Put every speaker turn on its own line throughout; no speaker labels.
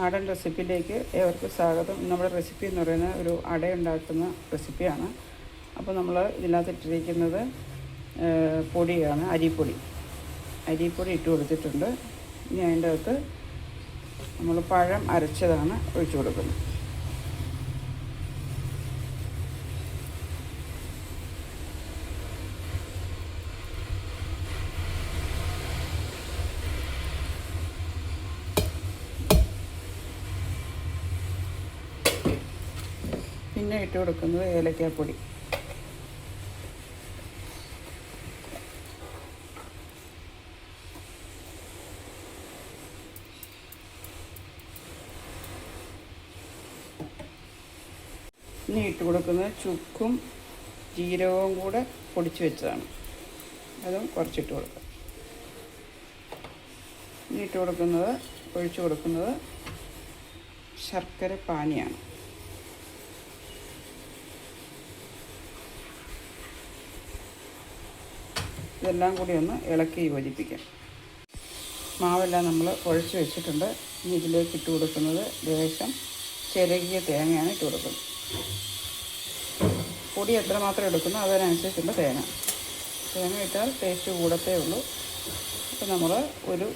നാടൻ റെസിപ്പിയിലേക്ക് ഏവർക്കും സ്വാഗതം. നമ്മുടെ റെസിപ്പി എന്ന് പറയുന്നത് ഒരു അട ഉണ്ടാക്കുന്ന റെസിപ്പിയാണ്. അപ്പോൾ നമ്മൾ ഇതിനകത്ത് ഇട്ടിരിക്കുന്നത് പൊടിയാണ് അരിപ്പൊടി. അരിപ്പൊടി ഇട്ട് കൊടുത്തിട്ടുണ്ട്. ഇനി അതിന്റെ അകത്ത് നമ്മൾ പഴം അരച്ചതാണ് ഒഴിച്ചു കൊടുക്കുന്നത്. പിന്നെ ഇട്ട് കൊടുക്കുന്നത് ഏലക്കാപ്പൊടി. ഇനി ഇട്ട് കൊടുക്കുന്നത് ചുക്കും ജീരകവും കൂടെ പൊടിച്ച് വെച്ചതാണ്. അതും കുറച്ചിട്ട് കൊടുക്കാം. ഇനി ഇട്ട് കൊടുക്കുന്നത് ഒഴിച്ചു കൊടുക്കുന്നത് ശർക്കര പാനിയാണ്. ഇതെല്ലാം കൂടി ഒന്ന് ഇളക്കി യോജിപ്പിക്കാം. മാവെല്ലാം നമ്മൾ കുഴച്ച് വെച്ചിട്ടുണ്ട്. ഇനി ഇതിലേക്ക് ഇട്ട് കൊടുക്കുന്നത് ലേശം ചിരകിയ തേങ്ങയാണ് ഇട്ട് കൊടുക്കുന്നത്. പൊടി എത്രമാത്രം എടുക്കുന്നു അതിനനുസരിച്ചുള്ള തേങ്ങ. തേങ്ങ ഇട്ടാൽ ടേസ്റ്റ് കൂടത്തേ ഉള്ളൂ. അപ്പോൾ നമ്മൾ ഒരു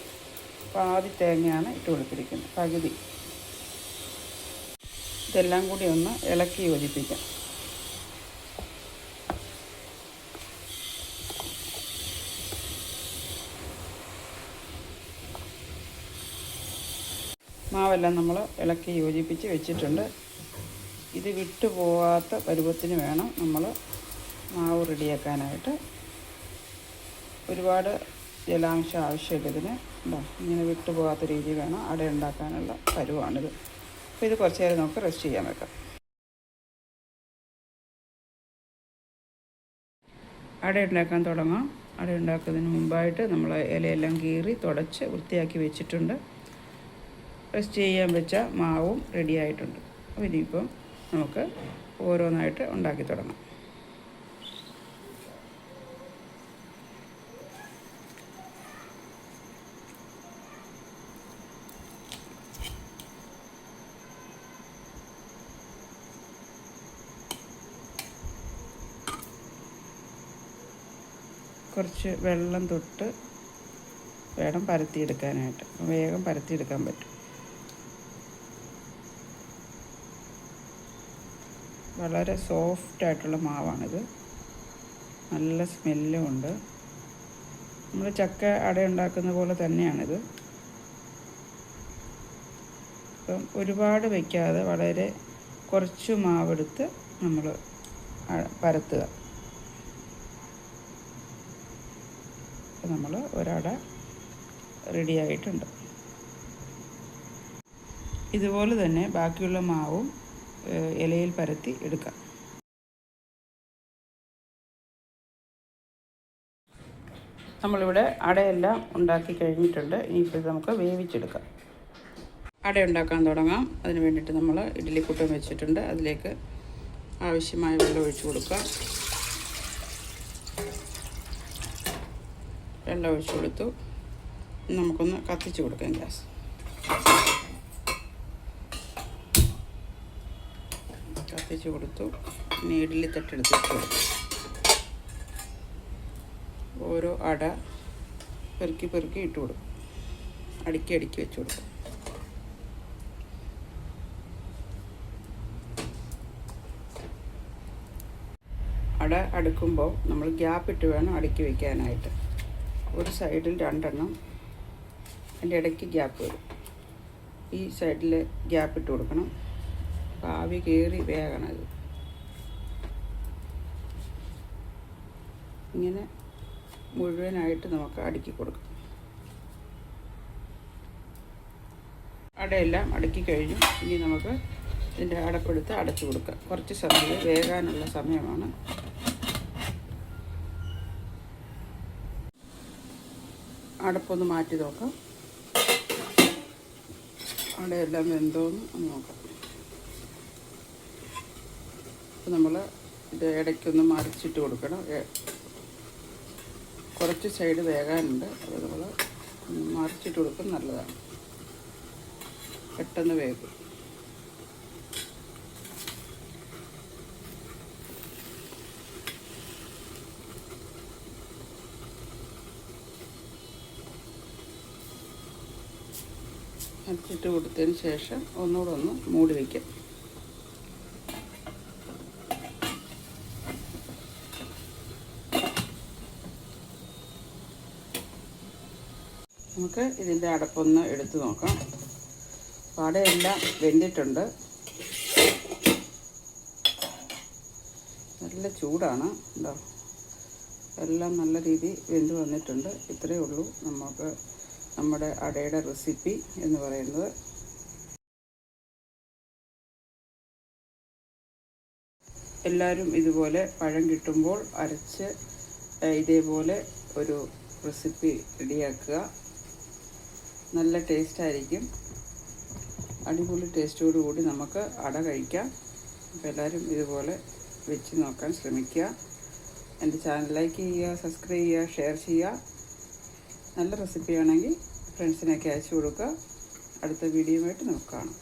പാതി തേങ്ങയാണ് ഇട്ട് കൊടുത്തിരിക്കുന്നത്. പകുതി. ഇതെല്ലാം കൂടി ഒന്ന് ഇളക്കി യോജിപ്പിക്കാം. മാവെല്ലാം നമ്മൾ ഇളക്കി യോജിപ്പിച്ച് വെച്ചിട്ടുണ്ട്. ഇത് വിട്ടുപോകാത്ത പരുവത്തിന് വേണം നമ്മൾ മാവ് റെഡിയാക്കാനായിട്ട്. ഒരുപാട് ജലാംശം ആവശ്യമില്ല ഇതിന് ഉണ്ടോ? ഇങ്ങനെ വിട്ടുപോകാത്ത രീതി വേണം അട ഉണ്ടാക്കാനുള്ള പരുവാണിത്. അപ്പോൾ ഇത് കുറച്ച് നേരം നമുക്ക് റെസ്റ്റ് ചെയ്യാൻ വെക്കാം. അട ഉണ്ടാക്കാൻ തുടങ്ങാം. അട ഉണ്ടാക്കുന്നതിന് മുമ്പായിട്ട് നമ്മൾ ഇലയെല്ലാം കീറി തുടച്ച് വൃത്തിയാക്കി വെച്ചിട്ടുണ്ട്. റെസ്റ്റ് ചെയ്യാൻ വെച്ച മാവും റെഡി ആയിട്ടുണ്ട്. അപ്പോൾ ഇനിയിപ്പം നമുക്ക് ഓരോന്നായിട്ട് ഉണ്ടാക്കി തുടങ്ങാം. കുറച്ച് വെള്ളം തൊട്ട് വേണം പരത്തിയെടുക്കാനായിട്ട്. വേഗം പരത്തിയെടുക്കാൻ പറ്റും. വളരെ സോഫ്റ്റ് ആയിട്ടുള്ള മാവാണിത്. നല്ല സ്മെല്ലും ഉണ്ട്. നമ്മൾ ചക്ക അട ഉണ്ടാക്കുന്ന പോലെ തന്നെയാണിത്. അപ്പം ഒരുപാട് വയ്ക്കാതെ വളരെ കുറച്ച് മാവെടുത്ത് നമ്മൾ പരത്തുക. നമ്മൾ ഒരട റെഡിയായിട്ടുണ്ട് ഇതുപോലെ തന്നെ ബാക്കിയുള്ള മാവും ഇലയിൽ പരത്തി എടുക്കാം നമ്മളിവിടെ അടയെല്ലാം ഉണ്ടാക്കി കഴിഞ്ഞിട്ടുണ്ട്. ഇനിയിപ്പോൾ ഇത് നമുക്ക് വേവിച്ചെടുക്കാം. അട ഉണ്ടാക്കാൻ തുടങ്ങാം. അതിന് വേണ്ടിയിട്ട് നമ്മൾ ഇഡ്ഡലിക്കുട്ടം വെച്ചിട്ടുണ്ട്. അതിലേക്ക് ആവശ്യമായ വെള്ളം ഒഴിച്ചു കൊടുക്കാം. വെള്ളം ഒഴിച്ചു കൊടുത്തു. നമുക്കൊന്ന് കത്തിച്ച് കൊടുക്കാം ഗ്യാസ്. കത്തിച്ച് കൊടുത്തു. പിന്നെ ഇഡ്ഡലി തട്ടെടുത്ത് കൊടുത്തു ഓരോ അട പെറുക്കി പെറുക്കി ഇട്ട് കൊടുക്കും. അടുക്കി അടുക്കി വെച്ച് കൊടുക്കും. അട അടുക്കുമ്പോൾ നമ്മൾ ഗ്യാപ്പ് ഇട്ട് വേണം അടുക്കി വയ്ക്കാനായിട്ട് ഒരു സൈഡിൽ രണ്ടെണ്ണം അതിന്റെ ഇടയ്ക്ക് ഗ്യാപ്പ് വരും. ഈ സൈഡിൽ ഗ്യാപ്പ് ഇട്ട് കൊടുക്കണം. ആവി കയറി വേകണത് ഇങ്ങനെ മുഴുവനായിട്ട് നമുക്ക് അടുക്കി കൊടുക്കാം. അടയെല്ലാം അടുക്കി കഴിഞ്ഞു. ഇനി നമുക്ക് ഇതിന്റെ അടപ്പെടുത്ത് അടച്ചു കൊടുക്കാം. കുറച്ച് സമയം വേകാനുള്ള സമയമാണ്. അടപ്പൊന്ന് മാറ്റി നോക്കാം. അടയെല്ലാം വെന്തോന്ന് നോക്കാം. അപ്പോൾ നമ്മൾ ഇത് ഇടയ്ക്കൊന്ന് മറിച്ചിട്ട് കൊടുക്കണം. കുറച്ച് സൈഡ് വേകാനുണ്ട്. അത് നമ്മൾ മറിച്ചിട്ട് കൊടുക്കും നല്ലതാണ്. പെട്ടെന്ന് വേകും. അരച്ചിട്ട് കൊടുത്തതിന് ശേഷം ഒന്നുകൂടെ ഒന്ന് മൂടി വയ്ക്കാം നമുക്ക് ഇതിന്റെ അടപ്പൊന്ന് എടുത്തു നോക്കാം. പാടയെല്ലാം വെന്തിട്ടുണ്ട്. നല്ല ചൂടാണ്. ഉണ്ടോ എല്ലാം നല്ല രീതി വെന്ത് വന്നിട്ടുണ്ട്. ഇത്രയേ ഉള്ളൂ നമുക്ക് നമ്മുടെ അടയുടെ റെസിപ്പി എന്ന് പറയുന്നത്. എല്ലാവരും ഇതുപോലെ പഴം കിട്ടുമ്പോൾ അരച്ച് ഇതേപോലെ ഒരു റെസിപ്പി റെഡിയാക്കുക. നല്ല ടേസ്റ്റ് ആയിരിക്കും അടിപൊളി ടേസ്റ്റോടു കൂടി നമുക്ക് അട കഴിക്കാം. അപ്പോൾ എല്ലാവരും ഇതുപോലെ വെച്ച് നോക്കാൻ ശ്രമിക്കുക. എന്റെ ചാനൽ ലൈക്ക് ചെയ്യുക സബ്സ്ക്രൈബ് ചെയ്യുക ഷെയർ ചെയ്യുക. നല്ല റെസിപ്പി ആണെങ്കിൽ ഫ്രണ്ട്സിനൊക്കെ അയച്ചു കൊടുക്കുക. അടുത്ത വീഡിയോയുമായിട്ട് നമുക്ക് കാണാം.